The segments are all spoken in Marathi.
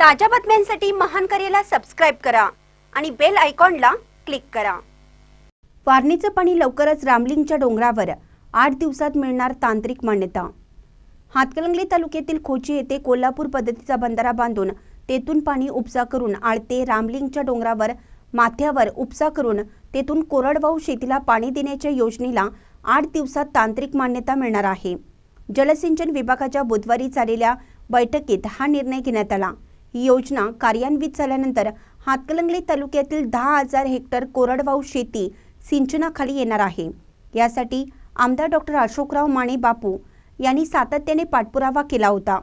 ताज्या बातम्यांसाठी महान करेला सबस्क्राईब करा आणि बेल आयकॉनला क्लिक करा. वारणीचं पाणी लवकरच रामलिंगच्या डोंगरावर आठ दिवसात मिळणार तांत्रिक मान्यता. हातकलंगली तालुक्यातील खोची येथे कोल्हापूर पद्धतीचा बंधारा बांधून तेथून पाणी उपसा करून आळते रामलिंगच्या डोंगरावर माथ्यावर उपसा करून तेथून कोरडवाहू शेतीला पाणी देण्याच्या योजनेला आठ दिवसात तांत्रिक मान्यता मिळणार आहे. जलसिंचन विभागाच्या बुधवारी झालेल्या बैठकीत हा निर्णय घेण्यात आला. ही योजना कार्यान्वित झाल्यानंतर हातकलंगले तालुक्यातील दहा हजार हेक्टर कोरडवाहू शेती सिंचनाखाली येणार आहे. यासाठी आमदार डॉक्टर अशोकराव माने बापू यांनी सातत्याने पाठपुरावा केला होता.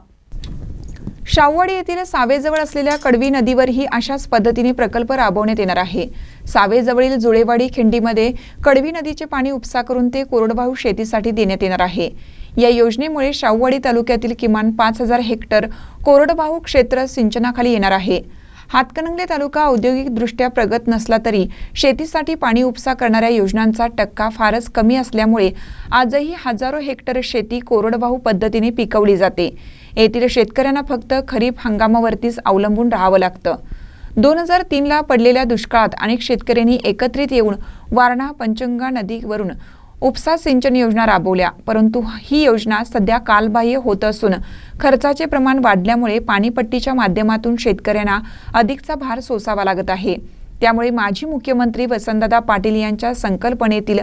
शाववाडी येथील सावेजवळ असलेल्या कडवी नदीवरही अशाच पद्धतीने प्रकल्प राबवण्यात येणार आहे. सावेजवळील जुळेवाडी खिंडीमध्ये कडवी नदीचे पाणी उपसा करून ते कोरडवाहू शेतीसाठी देण्यात येणार आहे. या योजनेमुळे शाहूवाडी तालुक्यातील किमान पाच हजार हेक्टर कोरडवाहू क्षेत्र सिंचनाखाली येणार आहे. हातकणंगले तालुका औद्योगिकदृष्ट्या प्रगत नसला तरी शेतीसाठी पाणी उपसा करणाऱ्या योजनांचा टक्का फारच कमी असल्यामुळे आजही हजारो हेक्टर शेती कोरडवाहू पद्धतीने पिकवली जाते. येथील शेतकऱ्यांना फक्त खरीप हंगामावरतीच अवलंबून राहावं लागतं. दोन हजार तीनला पडलेल्या दुष्काळात अनेक शेतकऱ्यांनी एकत्रित येऊन वारणा पंचंगा नदीवरून उपसा सिंचन योजना राबवल्या परंतु ही योजना सध्या कालबाह्य होत असून खर्चाचे प्रमाण वाढल्यामुळे पाणीपट्टीच्या माध्यमातून शेतकऱ्यांना अधिकचा भार सोसावा लागत आहे. त्यामुळे माजी मुख्यमंत्री वसंतदादा पाटील यांच्या संकल्पनेतील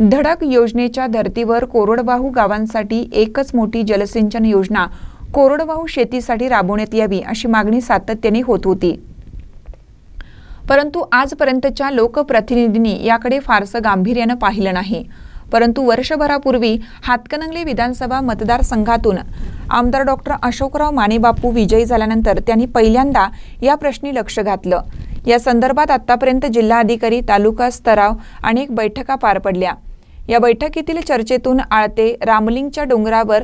धडक योजनेच्या धर्तीवर कोरडवाहू गावांसाठी एकच मोठी जलसिंचन योजना कोरडवाहू शेतीसाठी राबवण्यात यावी अशी मागणी सातत्याने होत होती. परंतु आजपर्यंतच्या लोकप्रतिनिधींनी याकडे फारसं गांभीर्यानं पाहिलं नाही. परंतु वर्षभरापूर्वी हातकणंगले विधानसभा मतदारसंघातून आमदार डॉक्टर अशोकराव मानेबापू विजयी झाल्यानंतर त्यांनी पहिल्यांदा या प्रश्नी लक्ष घातलं. या संदर्भात आतापर्यंत जिल्हाधिकारी तालुका स्तराव अनेक बैठका पार पडल्या. या बैठकीतील चर्चेतून आळते रामलिंगच्या डोंगरावर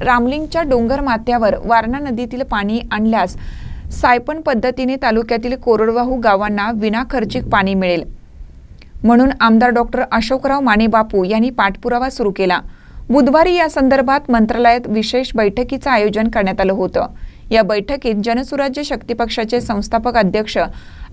रामलिंगच्या डोंगर माथ्यावर वारणा नदीतील पाणी आणल्यास सायपन पद्धतीने तालुक्यातील कोरडवाहू गावांना विनाखर्चिक पाणी मिळेल. म्हणून आमदार डॉक्टर अशोकराव माने बापू यांनी पाठपुरावा सुरू केला. बुधवारी या संदर्भात मंत्रालयात विशेष बैठकीचं आयोजन करण्यात आलं होतं. या बैठकीत जनसुराज्य शक्ती पक्षाचे संस्थापक अध्यक्ष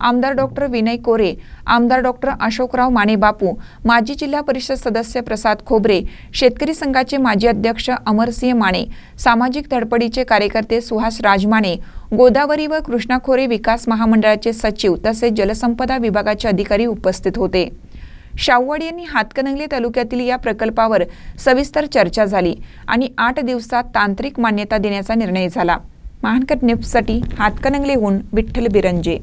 आमदार डॉक्टर विनय कोरे आमदार डॉक्टर अशोकराव माने बापू माजी जिल्हा परिषद सदस्य प्रसाद खोबरे शेतकरी संघाचे माजी अध्यक्ष अमरसिंह माने सामाजिक धडपडीचे कार्यकर्ते सुहास राजमाने गोदावरी व कृष्णा खोरे विकास महामंडळाचे सचिव तसेच जलसंपदा विभागाचे अधिकारी उपस्थित होते. शाहूवाडी यांनी हातकणंगले तालुक्यातील या प्रकल्पावर सविस्तर चर्चा झाली आणि आठ दिवसात तांत्रिक मान्यता देण्याचा निर्णय झाला. महानकट न्यूजसाठी हातकणंगलेहून विठ्ठल बिरंजे